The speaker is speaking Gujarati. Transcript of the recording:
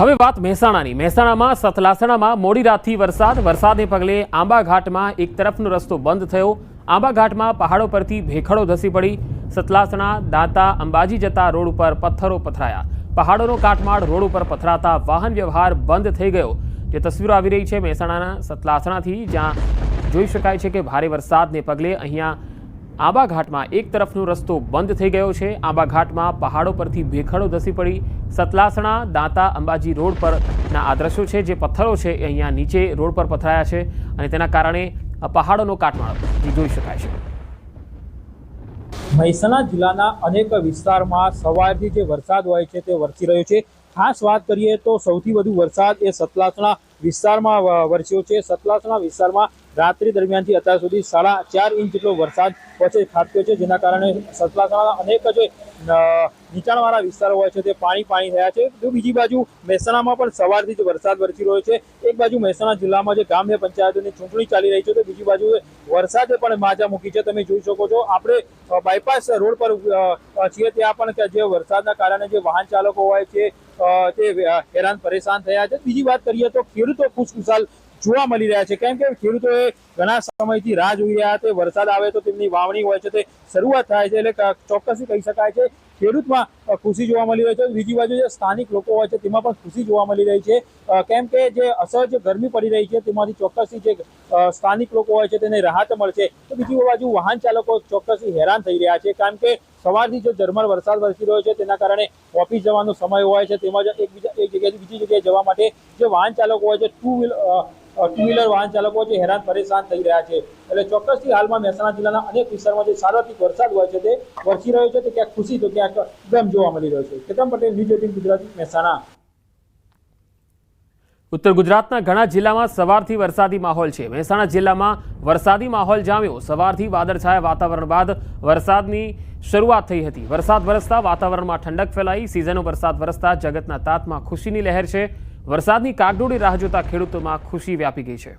હવે વાત મહેસાણાની. મહેસાણામાં સતલાસણામાં મોડી રાતથી વરસાદ. વરસાદને પગલે આંબા ઘાટમાં એક તરફનો રસ્તો બંધ થયો. આંબા ઘાટમાં પહાડો પરથી ભેખડો ધસી પડી. સતલાસણા, દાંતા, અંબાજી જતા રોડ ઉપર પથ્થરો પથરાયા. પહાડોનો કાટમાળ રોડ ઉપર પથરાતા વાહન વ્યવહાર બંધ થઈ ગયો. જે તસવીરો આવી રહી છે મહેસાણાના સતલાસણાથી, જ્યાં જોઈ શકાય છે કે ભારે વરસાદને પગલે અહીંયા આંબા ઘાટમાં એક તરફનો રસ્તો બંધ થઈ ગયો છે. આંબાઘાટમાં પહાડો પરથી ભેખડો ધસી પડી. સતલાસણા, દાંતા, અંબાજી રોડ પરના આ દ્રશ્યો છે જે પથ્થરો છે એ અહીંયા નીચે રોડ પર પથરાયા છે અને તેના કારણે પહાડોનો કાટમાળ જોઈ શકાય છે. મહેસાણા જિલ્લાના અનેક વિસ્તારમાં સવારથી જે વરસાદ હોય છે તે વરસી રહ્યો છે. ખાસ વાત કરીએ તો સૌથી વધુ વરસાદ એ સતલાસણા વિસ્તારમાં વરસ્યો છે. સતલાસણા વિસ્તારમાં રાત્રિ દરમિયાનથી અત્યાર સુધી સાડા ચાર ઇંચ જેટલો વરસાદ વચ્ચે ખાબક્યો છે, જેના કારણે સતલાસણાના અનેક જે નીચાણવાળા વિસ્તારો હોય છે, તે પાણી પાણી થયા છે. તો બીજી બાજુ મહેસાણામાં પણ સવારથી જ વરસાદ વરસી રહ્યો છે. એક બાજુ મહેસાણા જિલ્લામાં જે ગ્રામ્ય પંચાયતોની ચૂંટણી ચાલી રહી છે, તો બીજી બાજુ વરસાદે પણ માજા મૂકી છે. તમે જોઈ શકો છો, આપણે બાયપાસ રોડ પર છીએ ત્યાં પણ જે વરસાદના કારણે જે વાહન ચાલકો હોય છે તે હેરાન પરેશાન થયા છે. બીજી વાત કરીએ તો ખેડૂતો ખુશખુશાલ જોવા મળી રહ્યા છે. કેમ કે ખેડૂતોએ ઘણા સમયથી રાહ જોઈ રહ્યા છે. વરસાદ આવે તો તેમની વાવણી હોય છે તે શરૂઆત થાય છે એટલે ચોક્કસથી કહી શકાય છે. ખેડૂતમાં ખુશી જોવા મળી રહી છે. બીજી બાજુ જે સ્થાનિક લોકો હોય છે તેમાં પણ ખુશી જોવા મળી રહી છે. કેમ કે જે અસહજ ગરમી પડી રહી છે તેમાંથી ચોક્કસથી જે સ્થાનિક લોકો હોય છે તેને રાહત મળશે. તો બીજી બાજુ વાહન ચાલકો ચોક્કસથી હેરાન થઈ રહ્યા છે. કારણ કે સવારથી જો ઝરમર વરસાદ વરસી રહ્યો છે તેના કારણે ઓફિસ જવાનો સમય હોય છે. તેમાં જ એકબીજા, એક જગ્યાએથી બીજી જગ્યાએ જવા માટે જે વાહન ચાલકો હોય છે ટુ વ્હીલ ટુ વ્હીલર વાહન ચાલકો છે હેરાન પરેશાન થઈ રહ્યા છે. એટલે ચોક્કસથી હાલમાં મહેસાણા જિલ્લાના અનેક વિસ્તારમાં જે સાર્વત્રિક વરસાદ હોય છે તે વરસી રહ્યો છે, તે ક્યાંક ખુશી તો ક્યાંક ગમ જોવા મળી રહ્યો છે. Ketan Patel, news eighteen Gujarati, Mehsana. ઉત્તર ગુજરાતના ઘણા જિલ્લામાં સવારથી વરસાદી માહોલ છે. મહેસાણા જિલ્લામાં વરસાદી માહોલ જામ્યો. સવારથી વાદળછાયા વાતાવરણ બાદ વરસાદની શરૂઆત થઈ હતી. વરસાદ વરસતા વાતાવરણમાં ઠંડક ફેલાઈ. સિઝનો વરસાદ વરસતા જગતના તાતમાં ખુશીની લહેર છે. વરસાદની કાગડોળી રાહ જોતા ખેડૂતોમાં ખુશી વ્યાપી ગઈ છે.